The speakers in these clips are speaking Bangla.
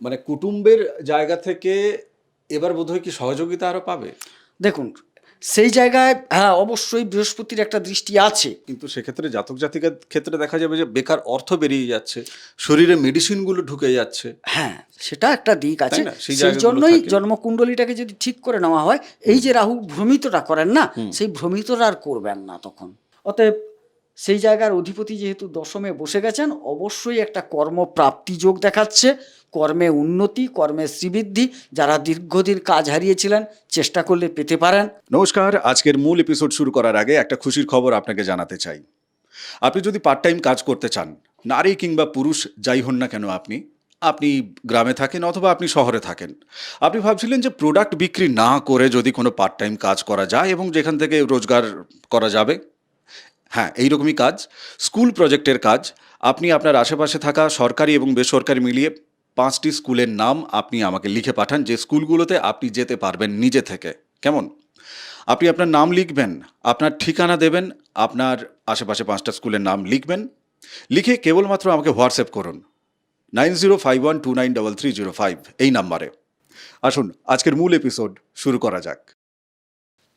মানে কুটুম্বের জায়গা থেকে এবার বোধহয় কি সহযোগিতা আরও পাবে? দেখুন সেই জায়গায় হ্যাঁ অবশ্যই বৃহস্পতির একটা দৃষ্টি আছে। কিন্তু সেক্ষেত্রে জাতক জাতিকার ক্ষেত্রে দেখা যাবে যে বেকার অর্থ বেরিয়ে যাচ্ছে শরীরে মেডিসিনগুলো ঢুকে যাচ্ছে। হ্যাঁ সেটা একটা দিক আছে। না? সেই জন্যই। জন্মকুণ্ডলীটাকে যদি ঠিক করে নেওয়া হয় এই যে রাহু ভ্রমিতটা করেন না সেই ভ্রমিতটা আর করবেন না তখন। অতএব সেই জায়গার অধিপতি যেহেতু দশমে বসে গেছেন, অবশ্যই একটা কর্মপ্রাপ্তি যোগ দেখাচ্ছে। কর্মে উন্নতি, কর্মে শ্রীবৃদ্ধি, যারা দীর্ঘদিন কাজ হারিয়েছিলেন, চেষ্টা করলে পেতে পারেন। নমস্কার, আজকের মূল এপিসোড শুরু করার আগে একটা খুশির খবর আপনাকে জানাতে চাই। আপনি যদি পার্ট টাইম কাজ করতে চান, নারী কিংবা পুরুষ, যাই হন না কেন আপনি আপনি গ্রামে থাকেন অথবা আপনি শহরে থাকেন, আপনি ভাবছিলেন যে প্রোডাক্ট বিক্রি না করে যদি কোনো পার্ট টাইম কাজ করা যায় এবং যেখান থেকে রোজগার করা যাবে হ্যাঁ এইরকমই কাজ। স্কুল প্রজেক্টের কাজ। আপনি আপনার আশেপাশে থাকা সরকারি এবং বেসরকারি মিলিয়ে পাঁচটি স্কুলের নাম আপনি আমাকে লিখে পাঠান, যে স্কুলগুলোতে আপনি যেতে পারবেন নিজে থেকে। কেমন? আপনি আপনার নাম লিখবেন, আপনার ঠিকানা দেবেন, আপনার আশেপাশে পাঁচটা স্কুলের নাম লিখবেন। লিখে কেবলমাত্র আমাকে হোয়াটসঅ্যাপ করুন। Nine zero five one two nine double three zero five এই নাম্বারে। আসুন, আজকের মূল এপিসোড শুরু করা যাক।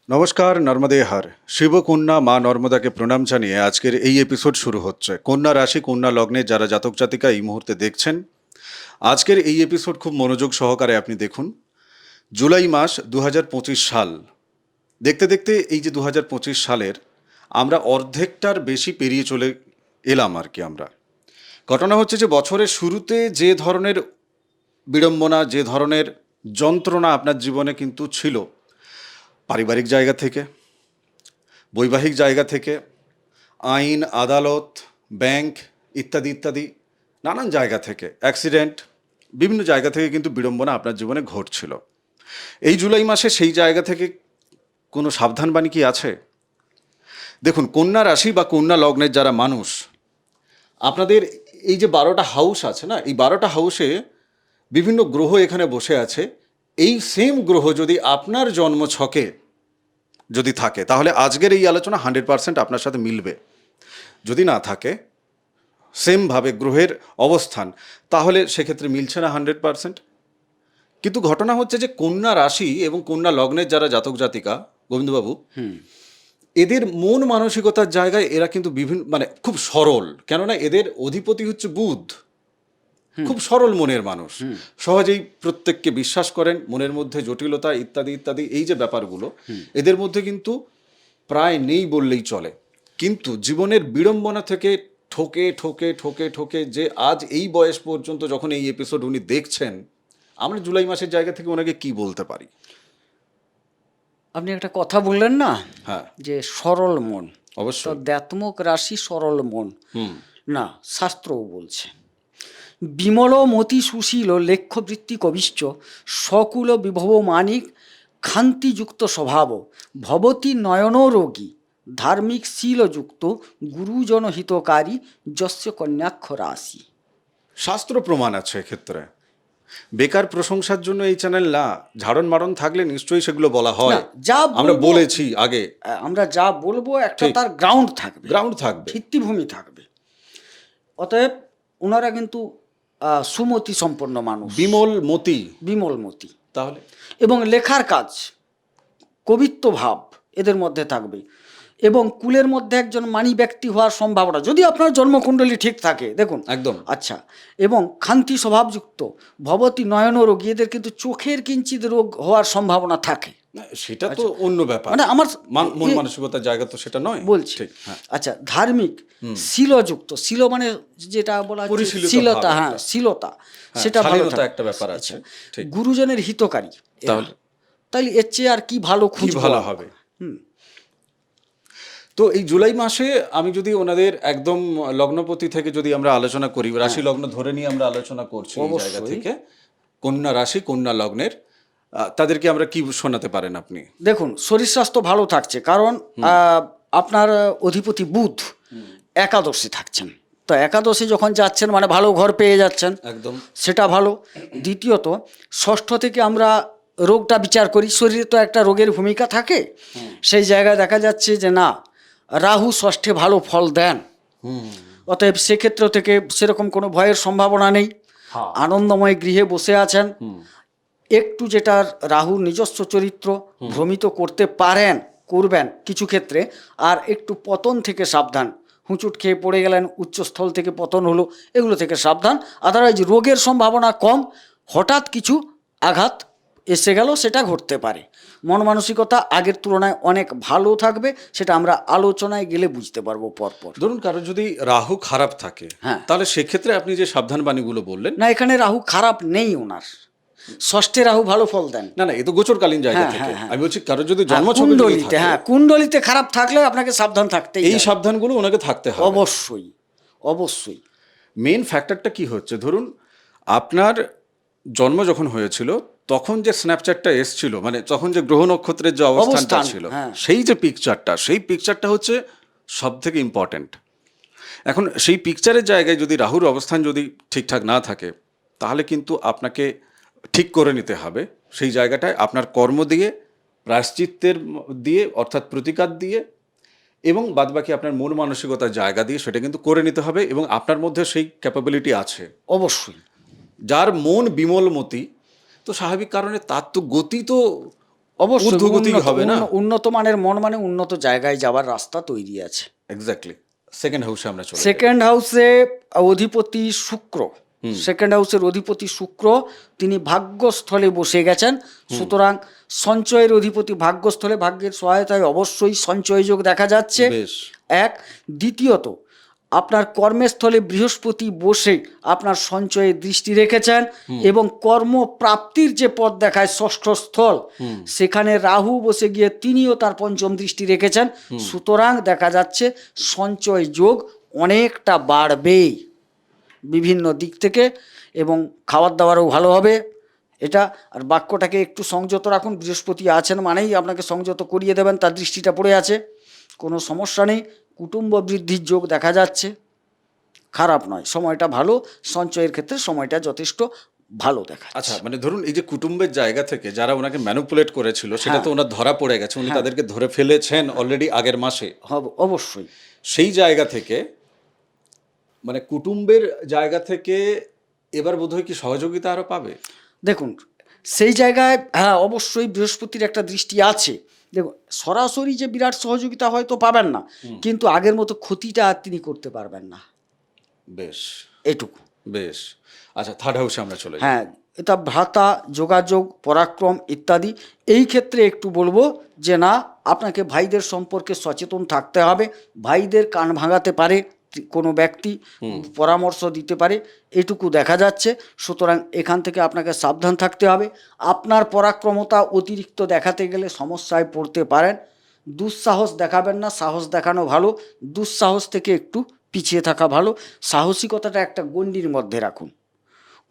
নমস্কার, নর্মদে হার। শিবকন্যা মা নর্মদাকে প্রণাম জানিয়ে আজকের এই এপিসোড শুরু হচ্ছে। কন্যা রাশি, কন্যা লগ্নে যারা জাতক জাতিকা এই মুহূর্তে দেখছেন, আজকের এই এপিসোড খুব মনোযোগ সহকারে আপনি দেখুন। জুলাই মাস দু হাজার পঁচিশ সাল। দেখতে দেখতে এই যে দু হাজার পঁচিশ সালের আমরা অর্ধেকটার বেশি পেরিয়ে চলে এলাম আর কি আমরা। ঘটনা হচ্ছে যে বছরের শুরুতে যে ধরনের বিড়ম্বনা, যে ধরনের যন্ত্রণা আপনার জীবনে কিন্তু ছিল পারিবারিক জায়গা থেকে, বৈবাহিক জায়গা থেকে, আইন, আদালত, ব্যাংক ইত্যাদি ইত্যাদি নানান জায়গা থেকে, অ্যাক্সিডেন্ট বিভিন্ন জায়গা থেকে কিন্তু বিড়ম্বনা আপনার জীবনে ঘটছিল। এই জুলাই মাসে সেই জায়গা থেকে কোনো সাবধানবাণী কি আছে? দেখুন, কন্যা রাশি বা কন্যা লগ্নের যারা মানুষ, আপনাদের এই যে বারোটা হাউস আছে না, এই বারোটা হাউসে বিভিন্ন গ্রহ এখানে বসে আছে। এই সেম গ্রহ যদি আপনার জন্ম ছকে যদি থাকে তাহলে আজকের এই আলোচনা হান্ড্রেড পার্সেন্ট আপনার সাথে মিলবে। যদি না থাকে সেমভাবে গ্রহের অবস্থান তাহলে সেক্ষেত্রে মিলছে না হান্ড্রেড পার্সেন্ট। কিন্তু ঘটনা হচ্ছে যে কন্যা রাশি এবং কন্যা লগ্নের যারা জাতক জাতিকা গোবিন্দবাবু এদের মন মানসিকতার জায়গায় এরা কিন্তু বিভিন্ন মানে খুব সরল। কেননা এদের অধিপতি হচ্ছে বুধ। খুব সরল মনের মানুষ। সহজেই প্রত্যেককে বিশ্বাস করেন মনের মধ্যে জটিলতা ইত্যাদি ইত্যাদি এই যে ব্যাপারগুলো এদের মধ্যে কিন্তু প্রায় নেই বললেই চলে। কিন্তু জীবনের বিড়ম্বনা থেকে ঠোকে ঠোকে ঠোকে ঠোকে যে আজ এই বয়স পর্যন্ত যখন এই এপিসোড উনি দেখছেন আমরা জুলাই মাসের জায়গা থেকে ওনাকে কি বলতে পারি? আপনি একটা কথা বললেন না? হ্যাঁ। যে সরল মন। তো অবশ্যই দ্যাত্মক রাশি সরল মন। না শাস্ত্রও বলছে। বিমল মতি সুশীল লেখ্যবৃত্তি কবিশ্চ সকুল বিভব মানিক খান্তিযুক্ত স্বভাব ভবতী নয়ন রোগী ধার্মিক শীলযুক্ত গুরুজন হিতকারী যস্য কন্যাক্ষ রাশি শাস্ত্র প্রমাণ আছে এক্ষেত্রে। বেকার প্রশংসার জন্য এই চ্যানেল না ঝাড়ন মারণ থাকলে নিশ্চয়ই সেগুলো বলা হয়। যা আমরা বলেছি আগে। আমরা যা বলব একটা তার গ্রাউন্ড থাকবে। গ্রাউন্ড থাকবে। ভিত্তিভূমি থাকবে। অতএব ওনারা কিন্তু সুমতি সম্পন্ন মানুষ। বিমল মতি। বিমলমতি তাহলে? এবং লেখার কাজ কবিত্ব ভাব এদের মধ্যে থাকবে। এবং কুলের মধ্যে একজন মানি ব্যক্তি হওয়ার সম্ভাবনা যদি আপনার জন্মকুণ্ডলী ঠিক থাকে দেখুন। একদম। আচ্ছা এবং খান্তি স্বভাবযুক্ত ভবতী নয়ন রোগী এদের কিন্তু চোখের কিঞ্চিত রোগ হওয়ার সম্ভাবনা থাকে। না, সেটা তো অন্য ব্যাপার। মানে আমার মন মানসিকতার জায়গা তো সেটা নয়। বলছি। হ্যাঁ। আচ্ছা ধার্মিক শিলযুক্ত শিল মানে যেটা বলা পরিশীলিত শীলতা হ্যাঁ শিলতা হ্যাঁ, সেটা ভালো একটা ব্যাপার আছে। গুরুজনের হিতকারী। তাহলে? তাহলে এর চেয়ে আর কি ভালো খুব ভালো? হবে? তো এই জুলাই মাসে আমি যদি ওনাদের একদম লগ্নপতি থেকে যদি আমরা আলোচনা করি রাশি লগ্ন ধরে নিয়ে আমরা আলোচনা করছি জায়গা। থেকে কন্যা রাশি কন্যা লগ্নের তাদেরকে আমরা কি শোনাতে পারেন আপনি? দেখুন শরীর স্বাস্থ্য ভালো থাকছে কারণ আপনার অধিপতি বুধ একাদশী থাকছেন। তো একাদশী যখন যাচ্ছেন মানে ভালো ঘর পেয়ে যাচ্ছেন একদম। সেটা ভালো। দ্বিতীয়ত ষষ্ঠ থেকে আমরা রোগটা বিচার করি শরীরে তো একটা রোগের ভূমিকা থাকে। সেই জায়গায় দেখা যাচ্ছে যে না রাহু ষষ্ঠে ভালো ফল দেন। অতএব সেক্ষেত্র থেকে সেরকম কোনো ভয়ের সম্ভাবনা নেই। হ্যাঁ। আনন্দময় গৃহে বসে আছেন। একটু যেটা রাহু নিজস্ব চরিত্র ভ্রমিত করতে পারেন করবেন কিছু ক্ষেত্রে আর একটু পতন থেকে সাবধান। হুঁচুট খেয়ে পড়ে গেলেন উচ্চস্থল থেকে পতন হলো এগুলো থেকে সাবধান। আদারওয়াইজ রোগের সম্ভাবনা কম হঠাৎ কিছু আঘাত এসে গেল সেটা ঘটতে পারে। মন মানসিকতা আগের তুলনায় অনেক ভালো থাকবে সেটা আমরা আলোচনায় গেলে বুঝতে পারব পরপর। ধরুন কারও যদি রাহু খারাপ থাকে হ্যাঁ। তাহলে সেক্ষেত্রে আপনি যে সাবধান বাণীগুলো বললেন না এখানে রাহু খারাপ নেই ওনার। ষষ্ঠে রাহু ভালো ফল দেন। না না এ তো গোচরকালীন জায়গা হ্যাঁ, থেকে। হ্যাঁ, হ্যাঁ। আমি বলছি কারও যদি জন্ম কুণ্ডলিতে হ্যাঁ কুণ্ডলিতে খারাপ থাকলেও আপনাকে সাবধান থাকতে এই সাবধানগুলো ওনাকে থাকতে হবে। অবশ্যই অবশ্যই। মেন ফ্যাক্টরটা কি হচ্ছে? ধরুন আপনার জন্ম যখন হয়েছিল তখন যে স্ন্যাপচ্যাটটা এসছিল মানে তখন যে গ্রহ নক্ষত্রের যে অবস্থানটা ছিল। সেই যে পিকচারটা সেই পিকচারটা হচ্ছে সব থেকে ইম্পর্ট্যান্ট এখন সেই পিকচারের জায়গায় যদি রাহুর অবস্থান যদি ঠিকঠাক না থাকে তাহলে কিন্তু আপনাকে ঠিক করে নিতে হবে। সেই জায়গাটায় আপনার কর্ম দিয়ে প্রায়শ্চিত্তের দিয়ে অর্থাৎ প্রতিকার দিয়ে এবং বাদবাকি আপনার মন মানসিকতার জায়গা দিয়ে সেটা কিন্তু করে নিতে হবে এবং আপনার মধ্যে সেই ক্যাপাবিলিটি আছে। অবশ্যই। যার মন বিমলমতি তো স্বাভাবিক কারণে তার তো গতি তো অবশ্যই হবে না। উন্নত মানের মন মানে উন্নত জায়গায় যাওয়ার রাস্তা তৈরি আছে। এক্স্যাক্টলি সেকেন্ড হাউসে আমরা সেকেন্ড হাউসে অধিপতি শুক্র। সেকেন্ড হাউসের অধিপতি শুক্র তিনি ভাগ্যস্থলে বসে গেছেন। সুতরাং সঞ্চয়ের অধিপতি ভাগ্যস্থলে ভাগ্যের সহায়তায় অবশ্যই সঞ্চয় যোগ দেখা যাচ্ছে। এক দ্বিতীয়ত আপনার কর্মস্থলে বৃহস্পতি বসে আপনার সঞ্চয়ে দৃষ্টি রেখেছেন এবং কর্মপ্রাপ্তির যে পথ দেখায় ষষ্ঠ স্থল সেখানে রাহু বসে গিয়ে তিনিও তার পঞ্চম দৃষ্টি রেখেছেন। সুতরাং দেখা যাচ্ছে সঞ্চয় যোগ অনেকটা বাড়বেই। বিভিন্ন দিক থেকে এবং খাবার দাবারও ভালো হবে। এটা আর বাক্যটাকে একটু সংযত রাখুন। বৃহস্পতি আছেন মানেই আপনাকে সংযত করিয়ে দেবেন তার দৃষ্টিটা পড়ে আছে। কোনো সমস্যা নেই। কুটুম্ব বৃদ্ধির যোগ দেখা যাচ্ছে। খারাপ নয়। সময়টা ভালো। সঞ্চয়ের ক্ষেত্রে সময়টা যথেষ্ট ভালো দেখা আচ্ছা মানে ধরুন এই যে কুটুম্বের জায়গা থেকে যারা ওনাকে ম্যানুপুলেট করেছিল সেটা তো ওনার ধরা পড়ে গেছে। উনি তাদেরকে ধরে ফেলেছেন অলরেডি আগের মাসে। হবে অবশ্যই। সেই জায়গা থেকে মানে কুটুম্বের জায়গা থেকে এবার বোধহয় কি সহযোগিতা আরও পাবে? দেখুন সেই জায়গায় হ্যাঁ অবশ্যই বৃহস্পতির একটা দৃষ্টি আছে। দেখুন সরাসরি যে বিরাট সহযোগিতা হয়তো পাবেন না কিন্তু আগের মতো ক্ষতিটা আর তিনি করতে পারবেন না। বেশ। এটুকু। বেশ। আচ্ছা থার্ড হাউসে আমরা চলে হ্যাঁ এটা ভ্রাতা যোগাযোগ পরাক্রম ইত্যাদি এই ক্ষেত্রে একটু বলব যে না আপনাকে ভাইদের সম্পর্কে সচেতন থাকতে হবে। ভাইদের কান ভাঙাতে পারে কোনো ব্যক্তি পরামর্শ দিতে পারে এটুকু দেখা যাচ্ছে। সুতরাং এখান থেকে আপনাকে সাবধান থাকতে হবে। আপনার পরাক্রমতা অতিরিক্ত দেখাতে গেলে সমস্যায় পড়তে পারেন। দুঃসাহস দেখাবেন না সাহস দেখানো ভালো। দুঃসাহস থেকে একটু পিছিয়ে থাকা ভালো। সাহসিকতাটা একটা গণ্ডির মধ্যে রাখুন।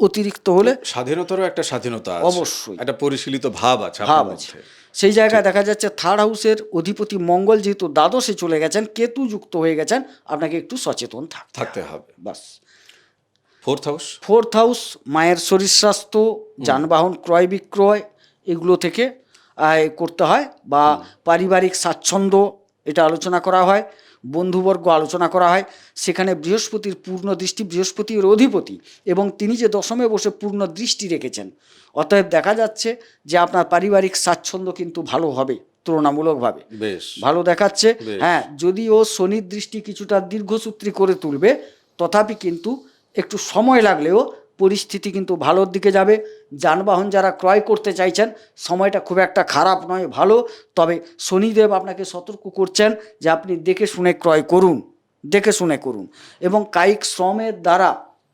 অতিরিক্ত হলে স্বাধীনতারও একটা স্বাধীনতা অবশ্যই। একটা পরিশীলিত ভাব আছে ভাব আছে। সেই জায়গায় দেখা যাচ্ছে থার্ড হাউসের অধিপতি মঙ্গল যেহেতু দ্বাদশে চলে গেছেন কেতু যুক্ত হয়ে গেছেন আপনাকে একটু সচেতন থাকতে হবে। বাস। ফোর্থ হাউস ফোর্থ হাউস মায়ের শরীর স্বাস্থ্য যানবাহন ক্রয় বিক্রয় এগুলো থেকে আয় করতে হয় বা পারিবারিক স্বাচ্ছন্দ্য এটা আলোচনা করা হয়। বন্ধুবর্গ আলোচনা করা হয়। সেখানে বৃহস্পতির পূর্ণ দৃষ্টি বৃহস্পতির অধিপতি এবং তিনি যে দশমে বসে পূর্ণ দৃষ্টি রেখেছেন। অতএব দেখা যাচ্ছে যে আপনার পারিবারিক স্বাচ্ছন্দ্য কিন্তু ভালো হবে তুলনামূলকভাবে। বেশ। ভালো দেখাচ্ছে। হ্যাঁ যদিও শনির দৃষ্টি কিছুটা দীর্ঘসূত্রী করে তুলবে তথাপি কিন্তু একটু সময় লাগলেও পরিস্থিতি কিন্তু ভালোর দিকে যাবে। যানবাহন যারা ক্রয় করতে চাইছেন, সময়টা খুব একটা খারাপ নয়, ভালো। তবে শনিদেব আপনাকে সতর্ক করছেন যে আপনি দেখে শুনে ক্রয় করুন, দেখে শুনে করুন। এবং কায়িক শ্রমের দ্বারা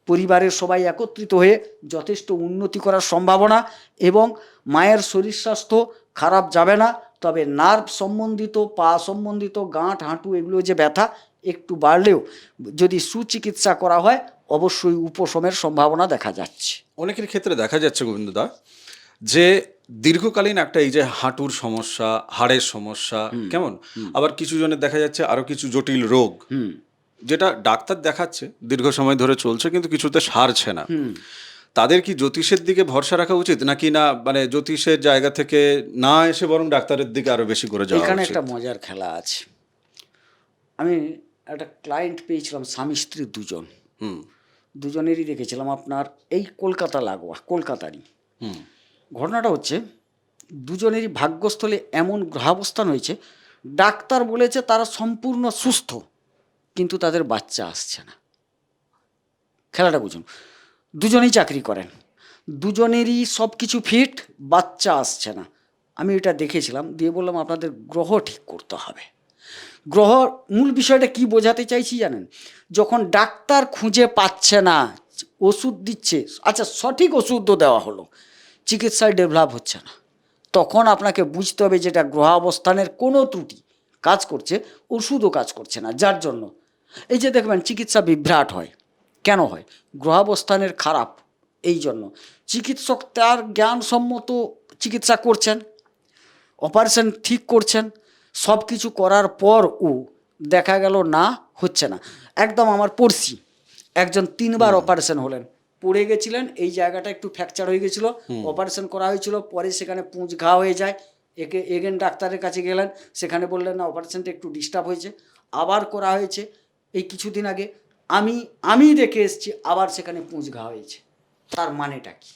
পরিবারের সবাই একত্রিত হয়ে যথেষ্ট উন্নতি করার সম্ভাবনা এবং মায়ের শরীর স্বাস্থ্য খারাপ যাবে না, তবে নার্ভ সম্বন্ধিত, পা সম্বন্ধিত, গাঁট, হাঁটু এগুলো যে ব্যথা একটু বাড়লেও যদি সুচিকিৎসা করা হয় অবশ্যই উপশমের সম্ভাবনা দেখা যাচ্ছে। অনেকের ক্ষেত্রে দেখা যাচ্ছে গোবিন্দদা যে দীর্ঘকালীন একটা এই যে হাঁটুর সমস্যা হাড়ের সমস্যা কেমন? আবার কিছু জনের দেখা যাচ্ছে আরও কিছু জটিল রোগ যেটা ডাক্তার দেখাচ্ছে দীর্ঘ সময় ধরে চলছে কিন্তু কিছুতে সারছে না। তাদের কি জ্যোতিষের দিকে ভরসা রাখা উচিত? নাকি না মানে জ্যোতিষের জায়গা থেকে না এসে বরং ডাক্তারের দিকে আরও বেশি করে যাওয়া এখানে একটা মজার খেলা আছে। আমি একটা ক্লায়েন্ট পেয়েছিলাম স্বামী স্ত্রী দুজন। হুম। দুজনেরই দেখেছিলাম আপনার এই কলকাতা লাগোয়া কলকাতারই। ঘটনাটা হচ্ছে দুজনেরই ভাগ্যস্থলে এমন গ্রহাবস্থান হয়েছে ডাক্তার বলেছে তারা সম্পূর্ণ সুস্থ কিন্তু তাদের বাচ্চা আসছে না। খেলাটা বুঝুন দুজনেই চাকরি করেন দুজনেরই সব কিছু ফিট বাচ্চা আসছে না। আমি এটা দেখেছিলাম দিয়ে বললাম আপনাদের গ্রহ ঠিক করতে হবে। গ্রহ মূল বিষয়টা কি বোঝাতে চাইছি জানেন? যখন ডাক্তার খুঁজে পাচ্ছে না, ওষুধ দিচ্ছে আচ্ছা সঠিক ওষুধও দেওয়া হলো, চিকিৎসায় ডেভেলপ হচ্ছে না। তখন আপনাকে বুঝতে হবে যেটা গ্রহাবস্থানের কোনো ত্রুটি, কাজ করছে, ওষুধও কাজ করছে না, যার জন্য। এই যে দেখবেন, চিকিৎসা বিভ্রাট হয়। কেন হয়? গ্রহাবস্থানের খারাপ, এই জন্য। চিকিৎসক তার জ্ঞানসম্মত চিকিৎসা করছেন, অপারেশন ঠিক করছেন সব কিছু করার পর ও দেখা গেল না হচ্ছে না। একদম আমার পড়শি একজন তিনবার অপারেশন হলেন। পড়ে গেছিলেন এই জায়গাটা একটু ফ্র্যাকচার হয়ে গেছিল অপারেশন করা হয়েছিল পরে সেখানে পুঁজ ঘা হয়ে যায়। একে এগেন ডাক্তারের কাছে গেলেন সেখানে বললেন না অপারেশনটা একটু ডিস্টার্ব হয়েছে। আবার করা হয়েছে এই কিছুদিন আগে আমি আমি দেখে এসেছি আবার সেখানে পুঁজ ঘা হয়েছে। তার মানেটা কি?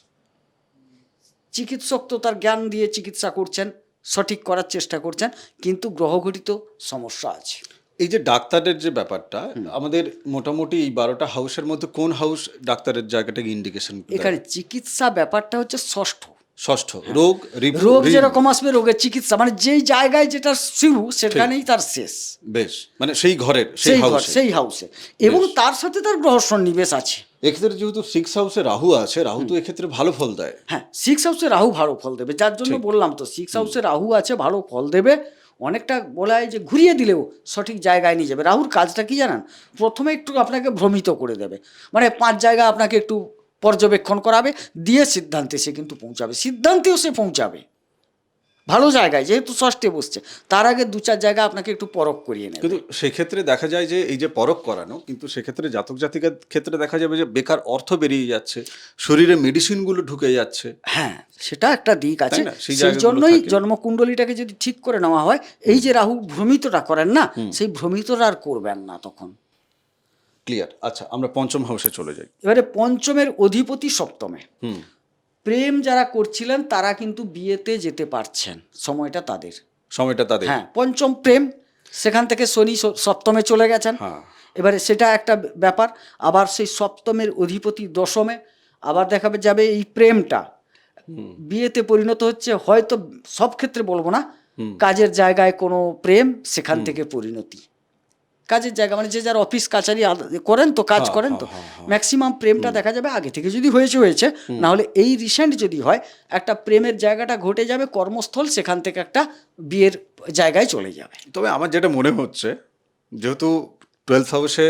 চিকিৎসক তো তার জ্ঞান দিয়ে চিকিৎসা করছেন সঠিক করার চেষ্টা করছেন কিন্তু গ্রহঘটিত সমস্যা আছে। এই যে ডাক্তারের যে ব্যাপারটা আমাদের মোটামুটি এই বারোটা হাউসের মধ্যে কোন হাউস ডাক্তারের জায়গাটাকে ইন্ডিকেশন এখানে চিকিৎসা ব্যাপারটা হচ্ছে ষষ্ঠ। ষষ্ঠ রোগ রিপ- রোগ যেরকম আসবে রোগের চিকিৎসা মানে যেই জায়গায় যেটা শুরু সেখানেই তার শেষ। বেশ মানে সেই ঘরের সেই হাউসে। সেই হাউসে। এবং তার সাথে তার গ্রহ সন্নিবেশ আছে। এক্ষেত্রে যেহেতু সিক্স হাউসে রাহু আছে রাহু তো এক্ষেত্রে ভালো ফল দেয়। হ্যাঁ সিক্স হাউসে রাহু ভালো ফল দেবে যার জন্য বললাম তো সিক্স হাউসে রাহু আছে ভালো ফল দেবে অনেকটা বলা হয় যে ঘুরিয়ে দিলেও সঠিক জায়গায় নিয়ে যাবে। রাহুর কাজটা কি জানান? প্রথমে একটু আপনাকে ভ্রমিত করে দেবে। মানে পাঁচ জায়গা আপনাকে একটু পর্যবেক্ষণ করাবে দিয়ে সিদ্ধান্তে সে কিন্তু পৌঁছাবে। সিদ্ধান্তেও সে পৌঁছাবে। ভালো জায়গায় যেহেতু ষষ্ঠে বসছে তার আগে দু চার জায়গা আপনাকে একটু পরখ করিয়ে নেবে। কিন্তু সেক্ষেত্রে দেখা যায় যে এই যে পরখ করানো কিন্তু সেক্ষেত্রে জাতক জাতিকার ক্ষেত্রে দেখা যাবে যে বেকার অর্থ বেরিয়ে যাচ্ছে শরীরে মেডিসিনগুলো ঢুকে যাচ্ছে। হ্যাঁ সেটা একটা দিক আছে? সেই জন্যই। জন্মকুণ্ডলীটাকে যদি ঠিক করে নেওয়া হয় এই যে রাহু ভ্রমিতটা করেন না সেই ভ্রমিতটা আর করবেন না তখন। ক্লিয়ার। আচ্ছা আমরা পঞ্চম হাউসে চলে যাই। এবারে পঞ্চমের অধিপতি সপ্তমে। হুম। প্রেম যারা করছিলেন তারা কিন্তু বিয়েতে যেতে পারছেন। সময়টা তাদের। সময়টা তাদের। হ্যাঁ পঞ্চম প্রেম সেখান থেকে শনি সপ্তমে চলে গেছেন। হ্যাঁ। এবারে সেটা একটা ব্যাপার। আবার সেই সপ্তমের অধিপতি দশমে আবার দেখাবে যাবে এই প্রেমটা। বিয়েতে পরিণত হচ্ছে হয়তো সব ক্ষেত্রে বলব না। কাজের জায়গায় কোনো প্রেম সেখান থেকে পরিণতি। কাজের জায়গা মানে যে যার অফিস কাছারি করেন তো কাজ হ্যাঁ, করেন তো হ্যাঁ, হ্যাঁ, ম্যাক্সিমাম প্রেমটা দেখা যাবে আগে থেকে যদি হয়েছে হয়েছে। না হলে এই রিসেন্ট যদি হয় একটা প্রেমের জায়গাটা ঘটে যাবে কর্মস্থল সেখান থেকে একটা বিয়ের জায়গায় চলে যাবে। তবে আমার যেটা মনে হচ্ছে যেহেতু টুয়েলথ হাউসে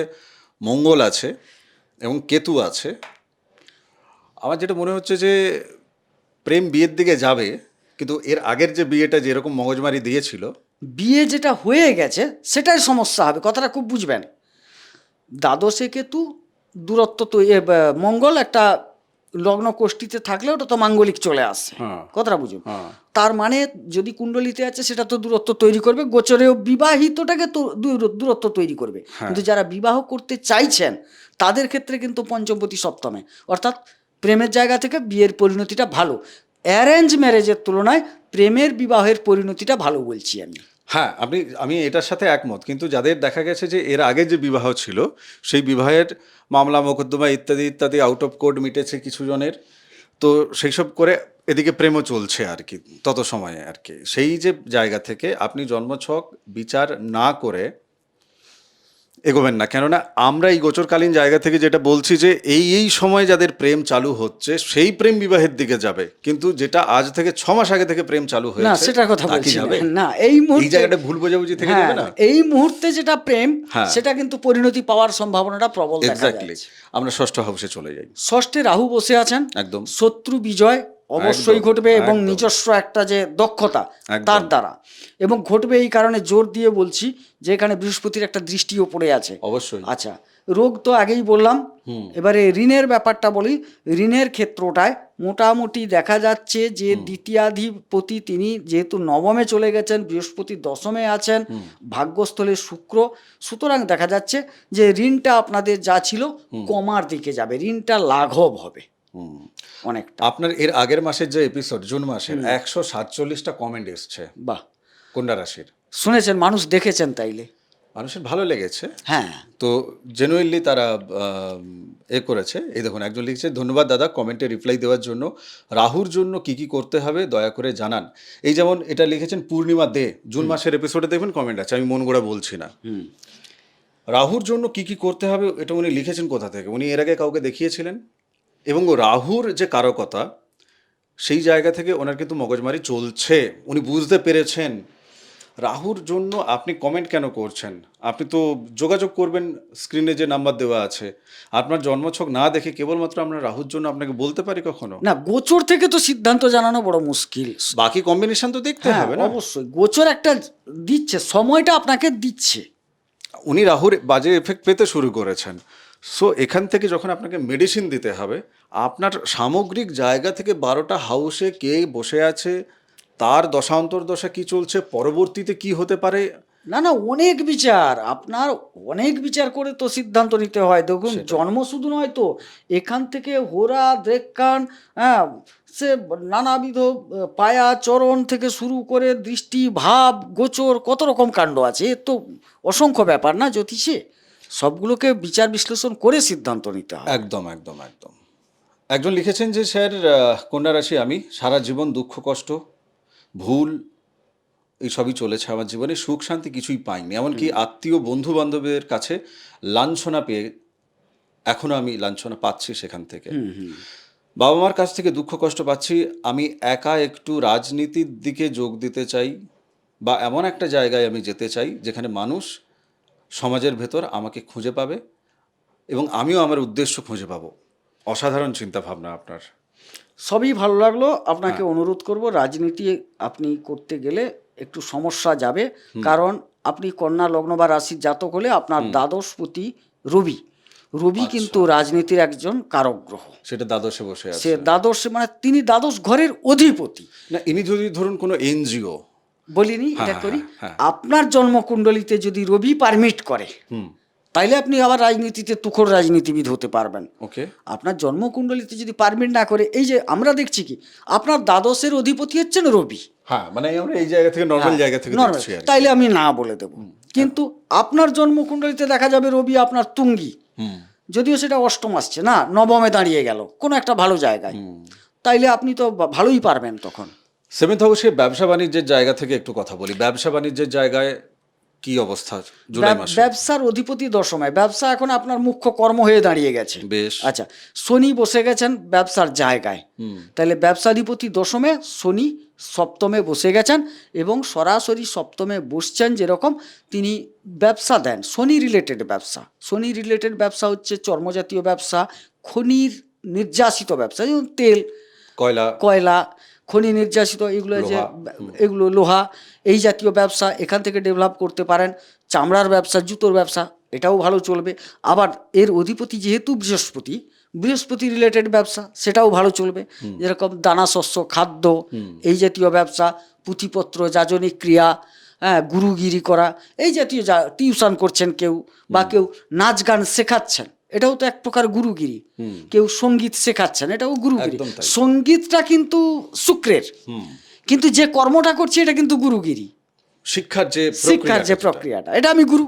মঙ্গল আছে এবং কেতু আছে আমার যেটা মনে হচ্ছে যে প্রেম বিয়ের দিকে যাবে কিন্তু এর আগের যে বিয়েটা যেরকম মগজমারি দিয়েছিল বিয়ে যেটা হয়ে গেছে সেটাই সমস্যা হবে কথাটা খুব বুঝবেন। দ্বাদশে কেতু দূরত্ব তো মঙ্গল একটা লগ্ন কোষ্ঠীতে থাকলে ওটা তো মাঙ্গলিক চলে আসে। হ্যাঁ। কথাটা বুঝুন। হ্যাঁ। তার মানে যদি কুণ্ডলিতে আছে সেটা তো দূরত্ব তৈরি করবে গোচরেও বিবাহিতটাকে তো দূরত্ব তৈরি করবে। কিন্তু যারা বিবাহ করতে চাইছেন তাদের ক্ষেত্রে কিন্তু পঞ্চমপতি সপ্তমে অর্থাৎ প্রেমের জায়গা থেকে বিয়ের পরিণতিটা ভালো। অ্যারেঞ্জ ম্যারেজের তুলনায় প্রেমের বিবাহের পরিণতিটা ভালো বলছি আমি। হ্যাঁ আপনি, আমি এটার সাথে একমত। কিন্তু যাদের দেখা গেছে যে এর আগে যে বিবাহ ছিল, সেই বিবাহের মামলা, মোকদ্দমা ইত্যাদি ইত্যাদি আউট অফ কোর্ট মিটেছে কিছু জনের তো সেই সব করে এদিকে প্রেমও চলছে আর কি, তত সময়ে আর কি। সেই যে জায়গা থেকে আপনি জন্মছক বিচার না করে এগোবেন না। কেননা আমরা এই গোচরকালীন জায়গা থেকে যেটা বলছি যে এই এই সময় যাদের প্রেম চালু হচ্ছে সেই প্রেম বিবাহের দিকে যাবে। কিন্তু যেটা আজ থেকে ছ মাস আগে থেকে প্রেম চালু না হয়েছে সেটার কথা তা বলছি না। না এই এই মুহূর্তে জায়গাটা ভুল বোঝাবুঝি থেকে হ্যাঁ, যাবে না? এই মুহূর্তে যেটা প্রেম হ্যাঁ। সেটা কিন্তু পরিণতি পাওয়ার সম্ভাবনাটা প্রবল দেখা যাচ্ছে। আমরা ষষ্ঠ হাউসে চলে যাই। ষষ্ঠে রাহু বসে আছেন। একদম। শত্রু বিজয় অবশ্যই ঘটবে এবং নিজস্ব একটা যে দক্ষতা তার দ্বারা। এবং ঘটবে এই কারণে জোর দিয়ে বলছি যে এখানে বৃহস্পতির একটা দৃষ্টিও পড়ে আছে। অবশ্যই। আচ্ছা রোগ তো আগেই বললাম। এবারে ঋণের ব্যাপারটা বলি। ঋণের ক্ষেত্রটায় মোটামুটি দেখা যাচ্ছে যে দ্বিতীয়াধিপতি তিনি যেহেতু নবমে চলে গেছেন বৃহস্পতি দশমে আছেন ভাগ্যস্থলে শুক্র। সুতরাং দেখা যাচ্ছে যে ঋণটা আপনাদের যা ছিল কমার দিকে যাবে ঋণটা লাঘব হবে। অনেকটা। আপনার এর আগের মাসের যে এপিসোড জুন মাসের একশো সাতচল্লিশটা কমেন্ট এসছে। বাহ। কন্যা রাশির। শুনেছেন মানুষ দেখেছেন তাইলে। মানুষের ভালো লেগেছে। হ্যাঁ। তো জেনুইনলি তারা এ করেছে। এই দেখুন একজন লিখছে ধন্যবাদ দাদা কমেন্টে রিপ্লাই দেওয়ার জন্য। রাহুর জন্য কি কি করতে হবে দয়া করে জানান। এই যেমন এটা লিখেছেন পূর্ণিমা দে। জুন মাসের এপিসোডে দেখবেন কমেন্ট আছে আমি মন গড়া বলছি না। রাহুর জন্য কি কি করতে হবে এটা উনি লিখেছেন কোথা থেকে? উনি এর আগে কাউকে দেখিয়েছিলেন? এবং রাহুর যে কারকতা সেই জায়গা থেকে ওনার কিন্তু মগজমারি চলছে। উনি বুঝতে পেরেছেন। রাহুর জন্য আপনি কমেন্ট কেন করছেন? আপনি তো যোগাযোগ করবেন স্ক্রিনে যে নাম্বার দেওয়া আছে। আপনার জন্মছক না দেখে কেবলমাত্র আমরা রাহুর জন্য আপনাকে বলতে পারি কখনো? না গোচর থেকে তো সিদ্ধান্ত জানানো বড় মুশকিল। বাকি কম্বিনেশন তো দেখতে হ্যাঁ হবে না? অবশ্যই। গোচর একটা দিচ্ছে সময়টা আপনাকে দিচ্ছে। উনি রাহুর বাজে এফেক্ট পেতে শুরু করেছেন। সো এখান থেকে যখন আপনাকে মেডিসিন দিতে হবে আপনার সামগ্রিক জায়গা থেকে বারোটা হাউসে কে বসে আছে তার দশান্তর দশা কি চলছে পরবর্তীতে কি হতে পারে? না না অনেক বিচার। আপনার অনেক বিচার করে তো সিদ্ধান্ত নিতে হয়। দেখুন জন্ম শুধু নয় তো এখান থেকে হোরা দ্রেকান হ্যাঁ সে নানাবিধ পায়া চরণ থেকে শুরু করে দৃষ্টি ভাব গোচর কত রকম কাণ্ড আছে এর তো অসংখ্য ব্যাপার না জ্যোতিষে? সবগুলোকে বিচার বিশ্লেষণ করে সিদ্ধান্ত নিতে হয় একদম একদম একদম। একজন লিখেছেন যে স্যার কন্যা রাশি আমি সারা জীবন দুঃখ কষ্ট ভুল এইসবই চলেছে আমার জীবনে সুখ শান্তি কিছুই পাইনি। এমনকি আত্মীয় বন্ধু বান্ধবের কাছে লাঞ্ছনা পেয়ে এখনও আমি লাঞ্ছনা পাচ্ছি সেখান থেকে। বাবা মার কাছ থেকে দুঃখ কষ্ট পাচ্ছি আমি একা একটু রাজনীতির দিকে যোগ দিতে চাই বা এমন একটা জায়গায় আমি যেতে চাই যেখানে মানুষ সমাজের ভেতর আমাকে খুঁজে পাবে এবং আমিও আমার উদ্দেশ্য খুঁজে পাবো। অসাধারণ চিন্তা ভাবনা আপনার। সবই ভালো লাগল। আপনাকে হ্যাঁ। অনুরোধ করব রাজনীতি আপনি করতে গেলে একটু সমস্যা যাবে। কারণ আপনি কন্যা লগ্ন বা রাশির জাতক হলে আপনার দ্বাদশপতি রবি। রবি আচ্ছা। কিন্তু রাজনীতির একজন কারক গ্রহ সেটা দ্বাদশে বসে আছে। সে দ্বাদশ মানে তিনি দ্বাদশ ঘরের অধিপতি। না ইনি যদি ধরুন কোনো এনজিও বলিনি এটা হ্যাঁ, করি। হ্যাঁ, হ্যাঁ। আপনার জন্মকুণ্ডলিতে যদি রবি পারমিট করে তাইলে আপনি আবার রাজনীতিতে তুখর রাজনীতিবিদ হতে পারবেন। ওকে। আপনার জন্মকুণ্ডলিতে যদি পারমিট না করে এই যে আমরা দেখছি কি আপনার দ্বাদশের অধিপতি হচ্ছেন রবি। হ্যাঁ মানে আমরা এই জায়গা থেকে নর্মাল জায়গা থেকে। তাইলে আমি না বলে দেব। কিন্তু আপনার জন্মকুণ্ডলিতে দেখা যাবে রবি আপনার তুঙ্গি। যদিও সেটা অষ্টম আসছে না নবমে দাঁড়িয়ে গেল কোনো একটা ভালো জায়গায়। তাইলে আপনি তো ভালোই পারবেন তখন। সেভেন্থ হাউসে ব্যবসা বাণিজ্যের জায়গা থেকে একটু কথা বলি। ব্যবসা বাণিজ্যের জায়গায় কি অবস্থা জুলাই মাসে? ব্যবসার অধিপতি দশমায়। ব্যবসা এখন আপনার মুখ্য কর্ম হয়ে দাঁড়িয়ে গেছে। বেশ। আচ্ছা শনি বসে গেছেন ব্যবসার জায়গায়। তাহলে ব্যবসাধিপতি দশমে শনি সপ্তমে বসে গেছেন এবং সরাসরি সপ্তমে বসছেন যেরকম তিনি ব্যবসা দেন শনি রিলেটেড ব্যবসা। শনি রিলেটেড ব্যবসা হচ্ছে চর্মজাতীয় ব্যবসা খনির নির্যাসিত ব্যবসা যেমন তেল কয়লা। কয়লা খনি নির্যাসিত এগুলো যে এগুলো লোহা এই জাতীয় ব্যবসা এখান থেকে ডেভেলপ করতে পারেন। চামড়ার ব্যবসা জুতোর ব্যবসা এটাও ভালো চলবে। আবার এর অধিপতি যেহেতু বৃহস্পতি বৃহস্পতি রিলেটেড ব্যবসা সেটাও ভালো চলবে। যেরকম দানা শস্য খাদ্য এই জাতীয় ব্যবসা পুঁথিপত্র যাজনিক ক্রিয়া হ্যাঁ গুরুগিরি করা এই জাতীয় যা টিউশন করছেন কেউ বা কেউ নাচ গান শেখাচ্ছেন। এটাও তো এক প্রকার গুরুগিরি। কেউ সংগীত শেখাচ্ছেন এটাও গুরুগিরি। সঙ্গীতটা কিন্তু শুক্রের। কিন্তু যে কর্মটা করছে এটা কিন্তু গুরুগিরি। শিক্ষার যে শিক্ষার যে প্রক্রিয়াটা, প্রক্রিয়াটা এটা আমি গুরু।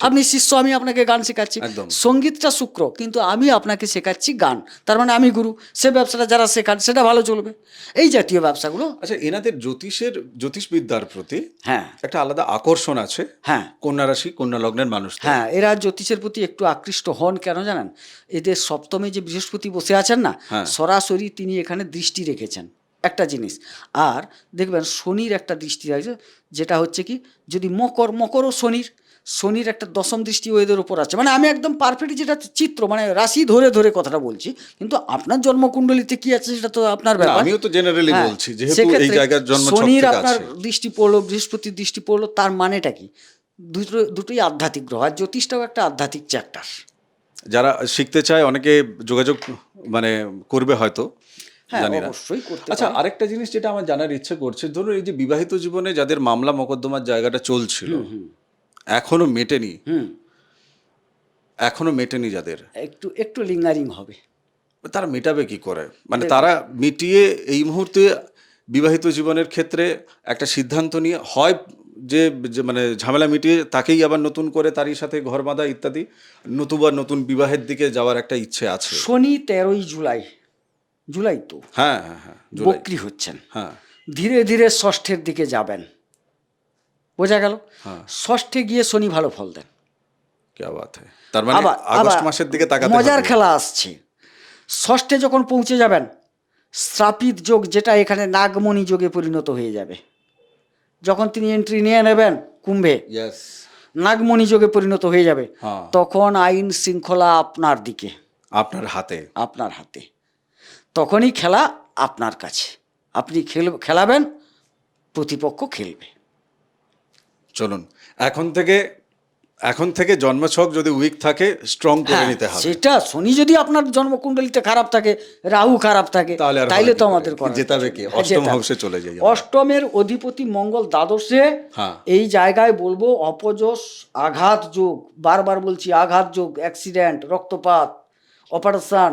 আপনি শিষ্য আমি আপনাকে গান শেখাচ্ছি। সঙ্গীতটা শুক্র কিন্তু আমি আপনাকে শেখাচ্ছি গান। তার মানে আমি গুরু সে ব্যবসাটা যারা শেখান সেটা ভালো চলবে। এই জাতীয় ব্যবসাগুলো। আচ্ছা এনাদের জ্যোতিষের জ্যোতিষবিদ্যার প্রতি হ্যাঁ। একটা আলাদা আকর্ষণ আছে। হ্যাঁ। কন্যা রাশি কন্যা লগ্নের মানুষ হ্যাঁ এরা জ্যোতিষের প্রতি একটু আকৃষ্ট হন কেন জানেন? এদের সপ্তমে যে বৃহস্পতি বসে আছেন না হ্যাঁ। সরাসরি তিনি এখানে দৃষ্টি রেখেছেন। একটা জিনিস। আর দেখবেন শনির একটা দৃষ্টি আছে যেটা হচ্ছে কি যদি মকর মকরও শনির শনির একটা দশম দৃষ্টি ওদের উপর আছে। মানে আমি একদম পারফেক্ট যেটা চিত্র মানে রাশি ধরে ধরে কথাটা বলছি কিন্তু আপনার জন্মকুণ্ডলিতে কি আছে সেটা তো আপনার ব্যাপার। আমিও তো জেনারেলি হ্যাঁ, বলছি যেহেতু এই সেক্ষেত্রে জায়গার জন্ম শনির আপনার দৃষ্টি পড়ল বৃহস্পতির দৃষ্টি পড়ল তার মানেটা কি? দুটো দুটোই আধ্যাত্মিক গ্রহ আর জ্যোতিষটাও একটা আধ্যাত্মিক চ্যাপ্টার যারা শিখতে চায় অনেকে যোগাযোগ মানে করবে হয়তো হ্যাঁ জানি না। অবশ্যই আচ্ছা আরেকটা জিনিস যেটা আমার জানার ইচ্ছে করছে ধরুন এই যে বিবাহিত জীবনে যাদের মামলা মোকদ্দমার জায়গাটা চলছিল এখনও মেটেনি। হুম। এখনও মেটেনি যাদের। একটু একটু লিঙ্গারিং হবে। তারা মেটাবে কি করে? মানে তারা মিটিয়ে এই মুহূর্তে বিবাহিত জীবনের ক্ষেত্রে একটা সিদ্ধান্ত নিয়ে হয় যে মানে ঝামেলা মিটিয়ে তাকেই আবার নতুন করে তারই সাথে ঘর বাঁধা ইত্যাদি নতুবা নতুন বিবাহের দিকে যাওয়ার একটা ইচ্ছে আছে। শনি তেরোই জুলাই জুলাই তো? হ্যাঁ হ্যাঁ হ্যাঁ বক্রি হচ্ছেন। হ্যাঁ। ধীরে ধীরে ষষ্ঠের দিকে যাবেন। বোঝা গেল? হ্যাঁ। ষষ্ঠে গিয়ে শনি ভালো ফল দেন। তার মানে আগস্ট মাসের দিকে তাকাতে মজার খেলা আসছে। ষষ্ঠে যখন পৌঁছে যাবেন শ্রাপিত যোগ যেটা এখানে নাগমণি যোগে পরিণত হয়ে যাবে। যখন তিনি এন্ট্রি নিয়ে নেবেন কুম্ভে. নাগমণি যোগে পরিণত হয়ে যাবে হ্যাঁ। তখন আইন শৃঙ্খলা আপনার দিকে। আপনার হাতে। আপনার হাতে। তখনই খেলা আপনার কাছে। আপনি খেল খেলাবেন প্রতিপক্ষ খেলবে। চলুন এখন থেকে এখন থেকে জন্মছক যদি উইক থাকে স্ট্রং করে হ্যাঁ, নিতে হবে। সেটা শনি যদি আপনার জন্মকুণ্ডলিতে খারাপ থাকে রাহু খারাপ থাকে তাহলে তাইলে তো আমাদের জেতাবে কে? অষ্টম হাউসে চলে যাই অষ্টমের অধিপতি মঙ্গল দ্বাদশে হ্যাঁ। এই জায়গায় বলব অপযশ আঘাত যোগ বারবার বলছি আঘাত যোগ অ্যাক্সিডেন্ট রক্তপাত অপারেশন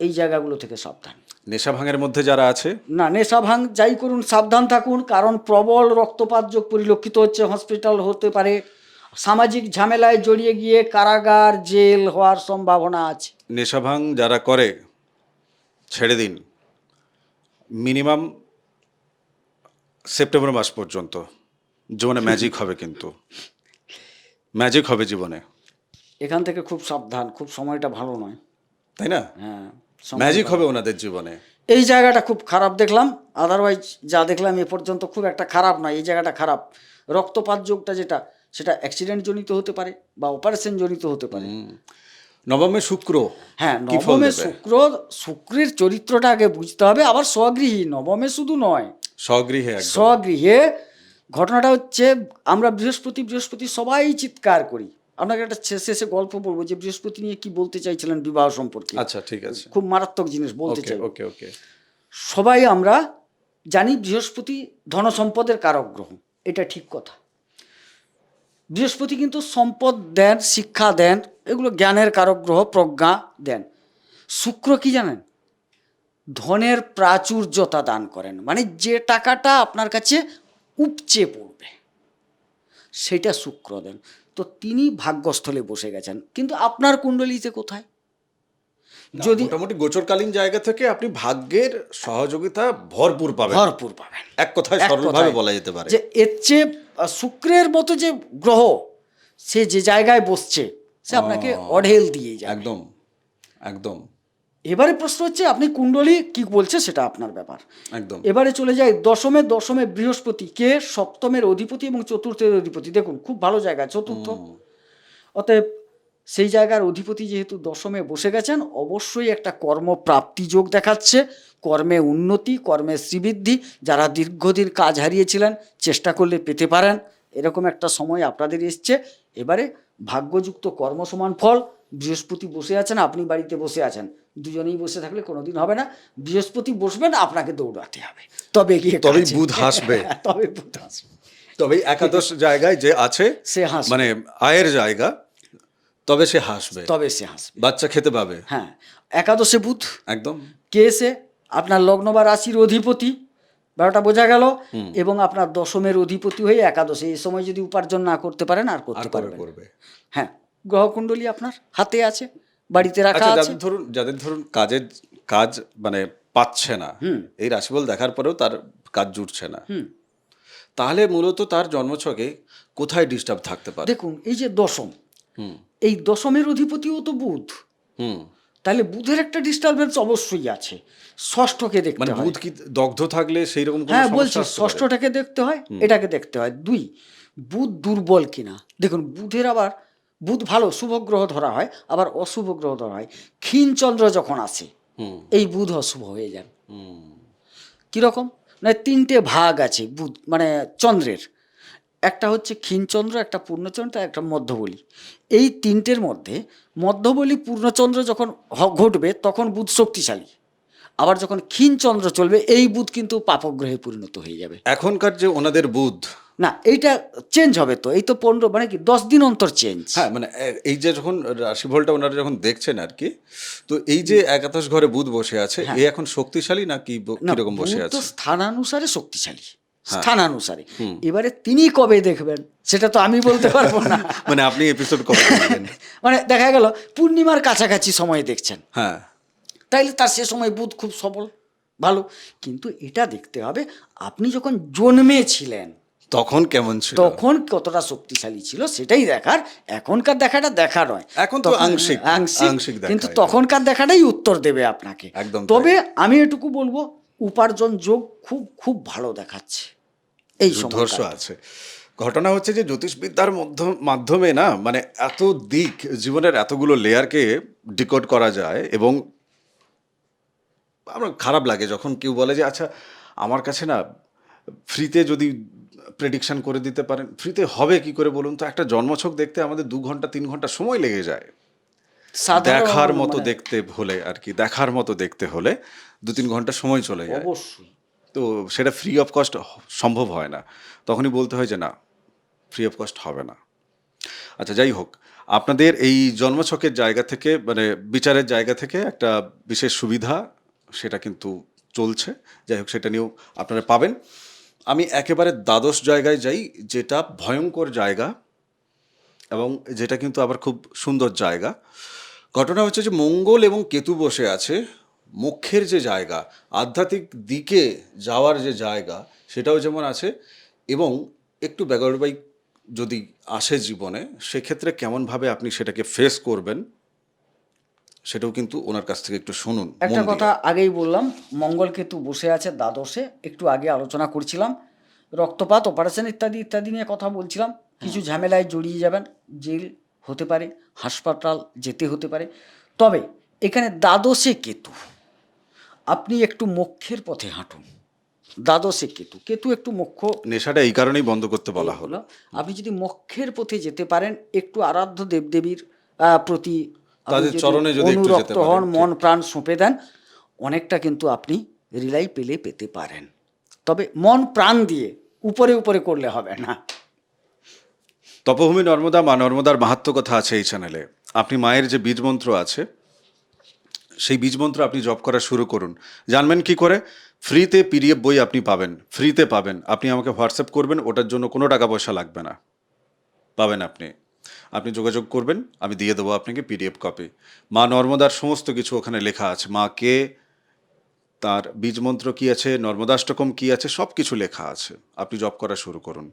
এই জায়গাগুলো থেকে সাবধান। নেশা ভাঙের মধ্যে যারা আছে? না নেশা ভাঙ যাই করুন সাবধান থাকুন কারণ প্রবল রক্তপাত যোগ পরিলক্ষিত হচ্ছে হসপিটাল হতে পারে। সামাজিক ঝামেলায় জড়িয়ে গিয়ে কারাগার জেল হওয়ার সম্ভাবনা আছে। নেশা ভাঙ যারা করে ছেড়ে দিন। মিনিমাম সেপ্টেম্বর মাস পর্যন্ত। জীবনে ম্যাজিক হবে কিন্তু। ম্যাজিক হবে জীবনে। এখান থেকে খুব সাবধান খুব সময়টা ভালো নয়। তাই না? হ্যাঁ। ম্যাজিক হবে ওনাদের জীবনে। এই জায়গাটা খুব খারাপ দেখলাম। আদারওয়াইজ যা দেখলাম এ পর্যন্ত খুব একটা খারাপ নয়। এই জায়গাটা খারাপ। রক্তপাত যোগটা যেটা সেটা অ্যাক্সিডেন্ট জনিত হতে পারে বা অপারেশন জনিত হতে পারে। নবমে শুক্র হ্যাঁ নবমে শুক্র শুক্রের চরিত্রটা আগে বুঝতে হবে। আবার স্বগৃহী নবমে শুধু নয়। স্বগৃহে স্বগৃহে। ঘটনাটা হচ্ছে আমরা বৃহস্পতি বৃহস্পতি সবাই চিৎকার করি। আপনাকে একটা শেষে গল্প বলব যে বৃহস্পতি নিয়ে কি বলতে চাইছিলেন বিবাহ সম্পর্কে। আচ্ছা ঠিক আছে। খুব মারাত্মক জিনিস বলতে চাই। ওকে ওকে। সবাই আমরা জানি বৃহস্পতি ধনসম্পদের কারক গ্রহ এটা ঠিক কথা। বৃহস্পতি কিন্তু সম্পদ দেন শিক্ষা দেন এগুলো জ্ঞানের কারক গ্রহ প্রজ্ঞা দেন। শুক্র কি জানেন? ধনের প্রাচুর্যতা দান করেন মানে যে টাকাটা আপনার কাছে উপচে পড়বে সেটা শুক্র দেন। তো তিনি ভাগ্যস্থলে বসে গেছেন। কিন্তু আপনার কুণ্ডলিতে কোথায়? যদি মোটামুটি গোচরকালীন জায়গা থেকে আপনি ভাগ্যের সহযোগিতা ভরপুর পাবেন। ভরপুর পাবেন। এক কথায় সরলভাবে বলা যেতে পারে। যে এর চেয়ে শুক্রের মতো যে গ্রহ সে যে জায়গায় বসছে সে আপনাকে অঢেল দিয়ে যায় একদম একদম। এবারে প্রশ্ন হচ্ছে আপনি কুণ্ডলী কি বলছে সেটা আপনার ব্যাপার। একদম। এবারে চলে যায় দশমে দশমে বৃহস্পতি কে? সপ্তমের অধিপতি এবং চতুর্থের অধিপতি। দেখুন খুব ভালো জায়গা চতুর্থ। অতএব সেই জায়গার অধিপতি যেহেতু দশমে বসে গেছেন অবশ্যই একটা কর্মপ্রাপ্তি যোগ দেখাচ্ছে। কর্মে উন্নতি কর্মে শ্রীবৃদ্ধি যারা দীর্ঘদিন কাজ হারিয়েছিলেন চেষ্টা করলে পেতে পারেন। এরকম একটা সময় আপনাদের এসছে। এবারে ভাগ্যযুক্ত কর্মসমান ফল বৃহস্পতি বসে আছেন আপনি বাড়িতে বসে আছেন। দুজনেই বসে থাকলে কোনোদিন হবে না। বৃহস্পতি বসবেন আপনাকে দৌড়াতে হবে। তবে তবেই কাজে। বুধ হাসবে। তবে বুধ হাসবে। তবে একাদশ জায়গায় যে আছে সে হাসবে। মানে আয়ের জায়গা তবে সে হাসবে। তবে সে হাসবে। বাচ্চা খেতে পাবে। হ্যাঁ একাদশে বুধ। একদম। কে সে? আপনার লগ্ন বা রাশির অধিপতি। ব্যাপারটা বোঝা গেল। এবং আপনার দশমের অধিপতি হয়ে একাদশে এই সময় যদি উপার্জন না করতে পারেন আর করতে করবে। হ্যাঁ। গ্রহকুণ্ডলী আপনার হাতে আছে বাড়িতে রাখা আচ্ছা আছে? ধরুন যাদের ধরুন কাজের কাজ মানে পাচ্ছে না এই রাশিফল দেখার পরেও তার কাজ জুটছে না। তাহলে মূলত তার জন্মছকে কোথায় ডিস্টার্ব থাকতে পারে? দেখুন এই যে দশম এই দশমের অধিপতিও তো বুধ। হুম। তাহলে বুধের একটা ডিস্টারবেন্স অবশ্যই আছে ষষ্ঠকে দেখতে মানে বুধ কি দগ্ধ থাকলে সেই রকম হ্যাঁ বলছি ষষ্ঠটাকে দেখতে হয় এটাকে দেখতে হয়। দুই বুধ দুর্বল কিনা? দেখুন বুধের আবার বুধ ভালো শুভ গ্রহ ধরা হয় আবার অশুভ গ্রহ ধরা হয়। ক্ষীণ চন্দ্র যখন আসে এই বুধ অশুভ হয়ে যান কীরকম মানে তিনটে ভাগ আছে বুধ মানে চন্দ্রের। একটা হচ্ছে ক্ষীণচন্দ্র একটা পূর্ণচন্দ্র একটা মধ্যবলি। এই তিনটের মধ্যে মধ্যবলি পূর্ণচন্দ্র যখন ঘটবে তখন বুধ শক্তিশালী। আবার যখন ক্ষীণচন্দ্র চলবে এই বুধ কিন্তু পাপগ্রহে পরিণত হয়ে যাবে। এখনকার যে ওনাদের বুধ না এইটা চেঞ্জ হবে তো। এই তো পনেরো মানে কি দশ দিন অন্তর চেঞ্জ হ্যাঁ মানে এই যে যখন রাশিফলটা ওনারা যখন দেখছেন আর কি তো এই যে একাদশ ঘরে বুধ বসে আছে এ এখন শক্তিশালী না কি কীরকম বসে আছে? স্থানানুসারে শক্তিশালী। হ্যাঁ। স্থানানুসারে। এবারে তিনি কবে দেখবেন সেটা তো আমি বলতে পারব না। মানে আপনি এপিসোড কবে মানে দেখা গেল পূর্ণিমার কাছাকাছি সময় দেখছেন। হ্যাঁ। তাইলে তার সে সময় বুধ খুব সবল ভালো। কিন্তু এটা দেখতে হবে আপনি যখন জন্মেছিলেন তখন কেমন ছিল? তখন কতটা শক্তিশালী ছিল সেটাই দেখার। এখনকার দেখাটা দেখা নয়। এখন তো আংশিক, আংশিক কিন্তু তখনকার দেখাটাই উত্তর দেবে আপনাকে। একদম তবে আমি এটুকু বলব উপার্জন যোগ খুব খুব ভালো দেখাচ্ছে। এই সময় আছে। ঘটনা হচ্ছে যে জ্যোতিষবিদ্যার মধ্য- মাধ্যমে না মানে এত দিক জীবনের এতগুলো লেয়ারকে ডিকোড করা যায় এবং আমার খারাপ লাগে যখন কেউ বলে যে আচ্ছা আমার কাছে না ফ্রিতে যদি প্রেডিকশন করে দিতে পারেন। ফ্রিতে হবে কি করে বলুন তো? একটা জন্মছক দেখতে আমাদের দু ঘণ্টা তিন ঘণ্টা সময় লেগে যায়। দেখার মতো মানে- দেখতে হলে আর কি দেখার মতো দেখতে হলে দু তিন ঘণ্টা সময় চলে যায়। অবশ্যই। তো সেটা ফ্রি অফ কস্ট সম্ভব হয় না। তখনই বলতে হয় যে না ফ্রি অফ কস্ট হবে না। আচ্ছা যাই হোক আপনাদের এই জন্মছকের জায়গা থেকে মানে বিচারের জায়গা থেকে একটা বিশেষ সুবিধা সেটা কিন্তু চলছে। যাই হোক সেটা নিয়েও আপনারা পাবেন। আমি একেবারে দ্বাদশ জায়গায় যাই, যেটা ভয়ঙ্কর জায়গা এবং যেটা কিন্তু আবার খুব সুন্দর জায়গা। ঘটনা হচ্ছে যে মঙ্গল এবং কেতু বসে আছে। মুখ্যের যে জায়গা, আধ্যাত্মিক দিকে যাওয়ার যে জায়গা, সেটাও যেমন আছে এবং একটু ব্যাগরবাই যদি আসে জীবনে, সেক্ষেত্রে কেমনভাবে আপনি সেটাকে ফেস করবেন? সেটাও কিন্তু ওনার কাছ থেকে একটু শুনুন একটা কথা আগেই বললাম মঙ্গল কেতু বসে আছে দ্বাদশে একটু আগে আলোচনা করছিলাম রক্তপাত অপারেশন ইত্যাদি ইত্যাদি নিয়ে কথা বলছিলাম কিছু ঝামেলায় জড়িয়ে যাবেন জেল হতে পারে হাসপাতাল যেতে হতে পারে। তবে এখানে দ্বাদশে কেতু আপনি একটু মোক্ষের পথে হাঁটুন দ্বাদশে কেতু কেতু একটু মোক্ষ নেশাটা এই কারণেই বন্ধ করতে বলা হলো। আপনি যদি মোক্ষের পথে যেতে পারেন একটু আরাধ্য দেবদেবীর প্রতি তাদের চরণে যদি একটু যেতে অনুরক্ত হন মন প্রাণ সঁপে দেন অনেকটা কিন্তু আপনি রিলাই পেলে পেতে পারেন। তবে মন প্রাণ দিয়ে উপরে উপরে করলে হবে না। তপভূমি নর্মদা মা নর্মদার মাহাত্ম কথা আছে এই চ্যানেলে। আপনি মায়ের যে বীজ মন্ত্র আছে সেই বীজ মন্ত্র আপনি জপ করা শুরু করুন। জানবেন কি করে? ফ্রিতে পিডিএফ বই আপনি পাবেন ফ্রিতে পাবেন। আপনি আমাকে হোয়াটসঅ্যাপ করবেন ওটার জন্য কোনো টাকা পয়সা লাগবে না। পাবেন আপনি। আপনি যোগাযোগ করবেন, আমি দিয়ে দেবো আপনাকে পিডিএফ কপি। মা নর্মদার সমস্ত কিছু ওখানে লেখা আছে। মা কে, তার বীজ মন্ত্র কী আছে, নর্মদাষ্টকম কী আছে সব কিছু লেখা আছে। আপনি জব করা শুরু করুন।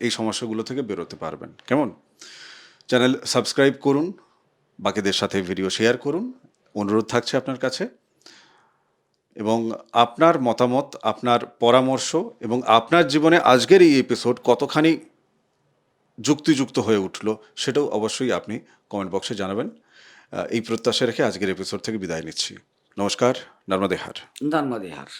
এই সমস্যাগুলো থেকে বেরোতে পারবেন। কেমন? চ্যানেল সাবস্ক্রাইব করুন, বাকিদের সাথে ভিডিও শেয়ার করুন। অনুরোধ থাকছে আপনার কাছে। এবং আপনার মতামত, আপনার পরামর্শ এবং আপনার জীবনে আজকের এই এপিসোড কতখানি যুক্তিযুক্ত হয়ে উঠল, সেটাও অবশ্যই আপনি কমেন্ট বক্সে জানাবেন। এই প্রত্যাশা রেখে আজকের এপিসোড থেকে বিদায় নিচ্ছি। নমস্কার নর্মদেহার নর্মদেহার